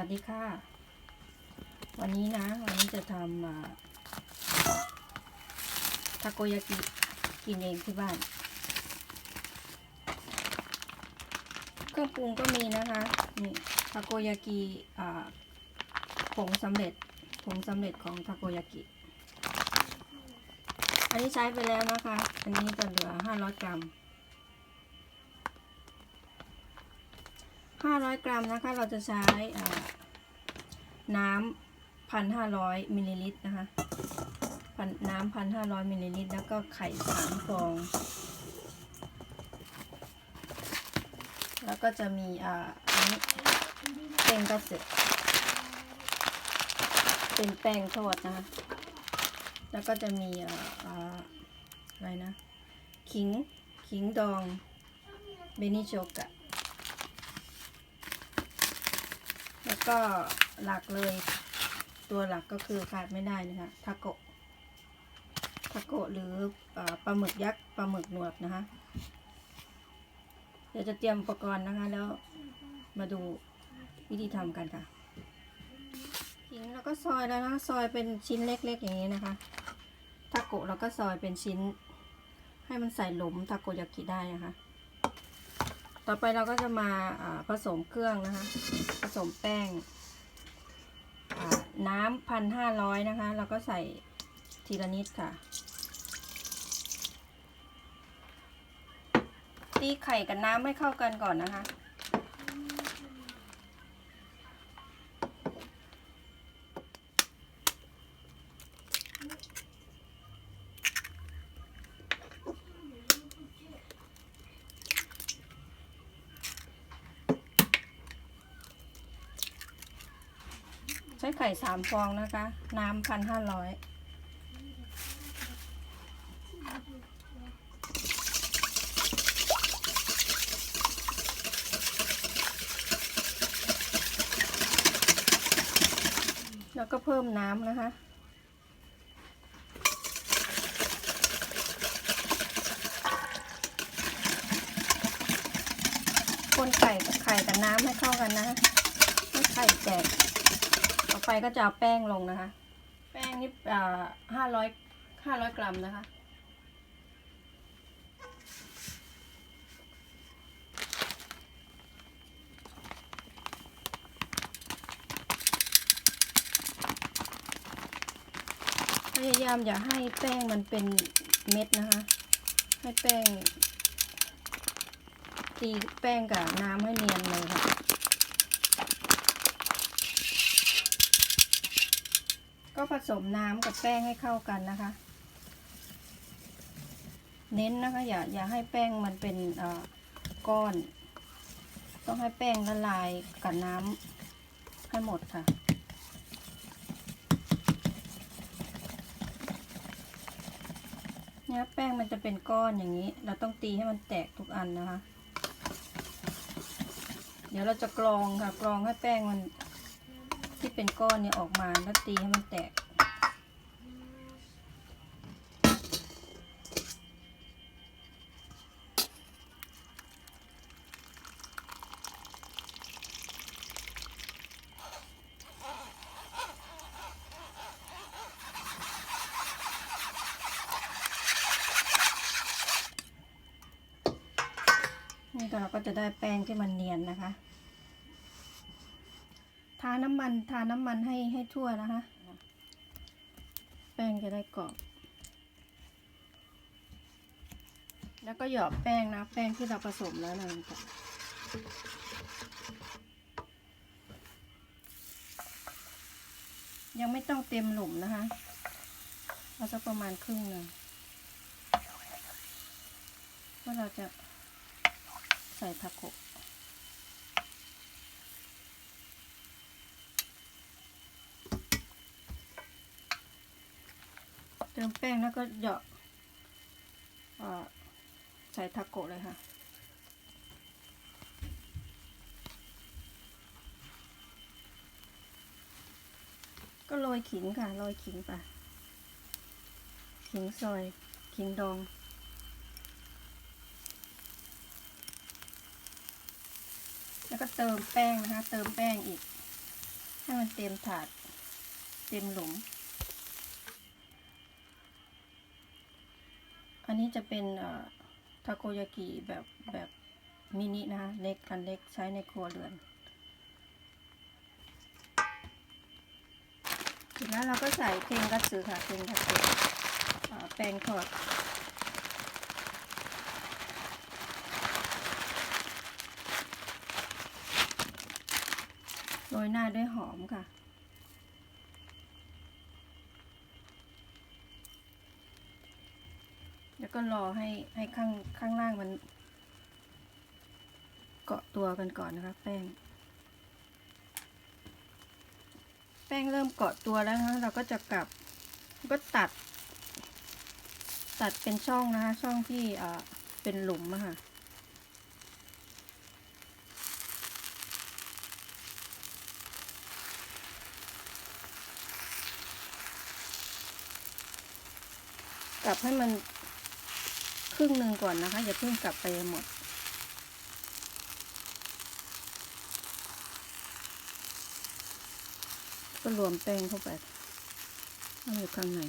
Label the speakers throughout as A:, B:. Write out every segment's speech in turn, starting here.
A: วัสดีค่ะ วันนี้นะ วันนี้จะทำทาโกยากิกินเองที่บ้าน เครื่องปรุงก็มีนะคะนี่ทาโกยากิผงสำเร็จผงสำเร็จของทาโกยากิ อันนี้ใช้ไปแล้วนะคะ อันนี้จะเหลือ 500 กรัม 500 กรัมนะคะ เราจะใช้น้ำพันห้าร้อยมิลลิลิตรนะคะน้ำพันห้าร้อยมิลลิลิตรแล้วก็ไข่สามฟอง แล้วก็จะมีอ่าอันนี้แป้งก็เสเป็นแป้งทอดนะคะ แล้วก็จะมีอ่าอะไรนะ ขิง ขิงดอง เบนิโชกะ แล้ว ก็หลักเลย ตัวหลักก็คือขาดไม่ได้นะคะทาโกะทาโกะหรืออปลาหมึกยักษ์ปลาหมึกหนวดนะคะ เดี๋ยวจะเตรียมอุปกรณ์นะคะ แล้วมาดูวิธีทำกันค่ะขิงเราก็ซอยแล้วนะซอยเป็นชิ้นเล็กๆอย่างนี้นะคะทาโกะเราก็ซอยเป็นชิ้น ให้มันใส่หลุมทาโกยากิได้นะคะ ต่อไปเราก็จะมาผสมเครื่องนะคะ ผสมแป้งน้ำพันห้าร้อยนะคะ เราก็ใส่ทีละนิดค่ะ ตีไข่กับน้ำให้เข้ากันก่อนนะคะ ช้ไข่สามฟองนะคะ น้ำพันห้าร้อยแล้วก็เพิ่มน้ำนะคะคนไข่ไข่กับน้ำให้เข้ากันนะให้ไข่แตก ต่อไปก็จะเอาแป้งลงนะคะ แป้งนี่ห้าร้อยห้าร้อยกรัมนะคะพยายามอย่าให้แป้งมันเป็นเม็ดนะคะ ให้แป้งตีแป้งกับน้ำให้เนียนเลยค่ะ ก็ผสมน้ำกับแป้งให้เข้ากันนะคะ เน้นนะคะอย่าอย่าให้แป้งมันเป็นก้อน ต้องให้แป้งละลายกับน้ำให้หมดค่ะเนี่ยแป้งมันจะเป็นก้อนอย่างนี้ เราต้องตีให้มันแตกทุกอันนะคะ เดี๋ยวเราจะกรองค่ะ กรองให้แป้งมัน ที่เป็นก้อนเนี่ยออกมาแล้วตีให้มันแตก นี่ก็เราก็จะได้แป้งที่มันเนียนนะคะ ทาน้ำมันทาน้ำมันให้ให้ทั่วนะคะ แป้งจะได้กรอบ แล้วก็หยอดแป้งนะ แป้งที่เราผสมแล้วนะจ๊ะยังไม่ต้องเต็มหลุมนะคะเอาสักประมาณครึ่งหนึ่งเพราะเราจะใส่ทาโกะ ติมแป้งแล้วก็เหยาะเอ่อใส่ทาโกะเลยค่ะ ก็โรยขิงค่ะโรยขิงไปขิงซอยขิงดองแล้วก็เติมแป้งนะคะ เติมแป้งอีก ให้มันเต็มถาด เต็มหลุม อันนี้จะเป็นทาโกยากิแบบแบบมินินะคะเล็กอันเล็กใช้ในครัวเรือนเสร็จแล้วเราก็ใส่เทงกัตสึค่ะเทงกัตสึเอ่อแป้งทอดโรยหน้าด้วยหอมค่ะ แล้วก็รอให้ให้ข้างข้างล่างมันเกาะตัวกันก่อนนะคะแป้ง แป้งเริ่มเกาะตัวแล้วนะคะเราก็จะกลับก็ตัด ตัดเป็นช่องนะคะ ช่องที่อ่อเป็นหลุมอะค่ะกลับให้มัน ครึ่งหนึ่งก่อนนะคะ อย่าเพิ่งกลับไปหมด ก็รวมแป้งเข้าไปเอาอยู่ข้างใน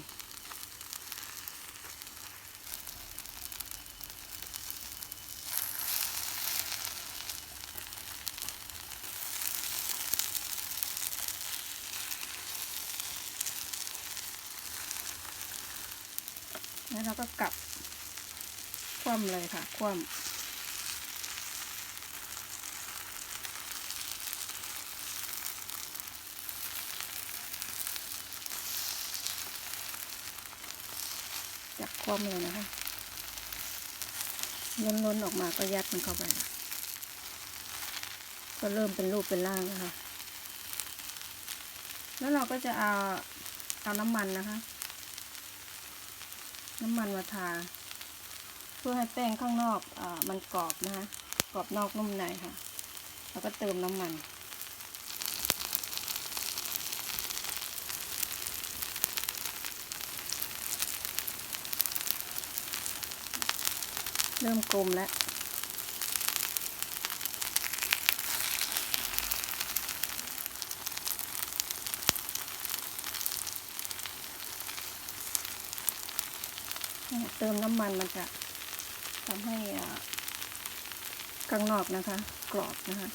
A: แล้วเราก็กลับ ว่ำเลยค่ะ คว่ำจับคว่ำเลยนะคะล้นๆออกมาก็ยัดมันเข้าไป ก็เริ่มเป็นรูปเป็นร่างนะคะ แล้วเราก็จะเอาเอาน้ำมันนะคะ น้ำมันมาทา เพื่อให้แป้งข้างนอกอมันกรอบนะคะ กรอบนอกนุ่มในค่ะ แล้วก็เติมน้ำมันเริ่มกลมแล้วนี่เติมน้ำมันมันจะ ทำให้อ่าข้างนอกนะคะ กรอบนะคะ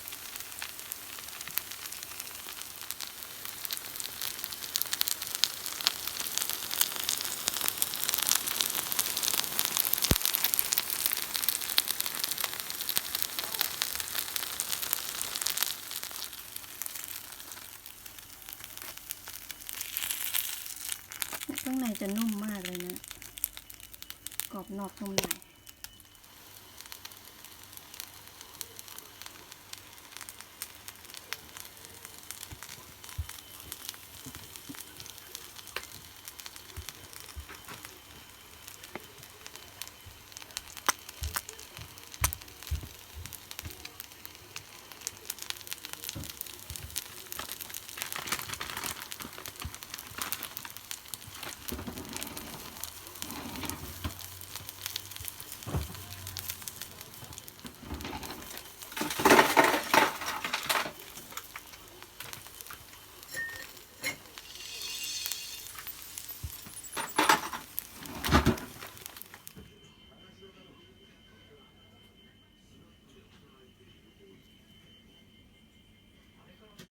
A: ข้างในจะนุ่มมากเลยนะ กรอบนอกนุ่มใน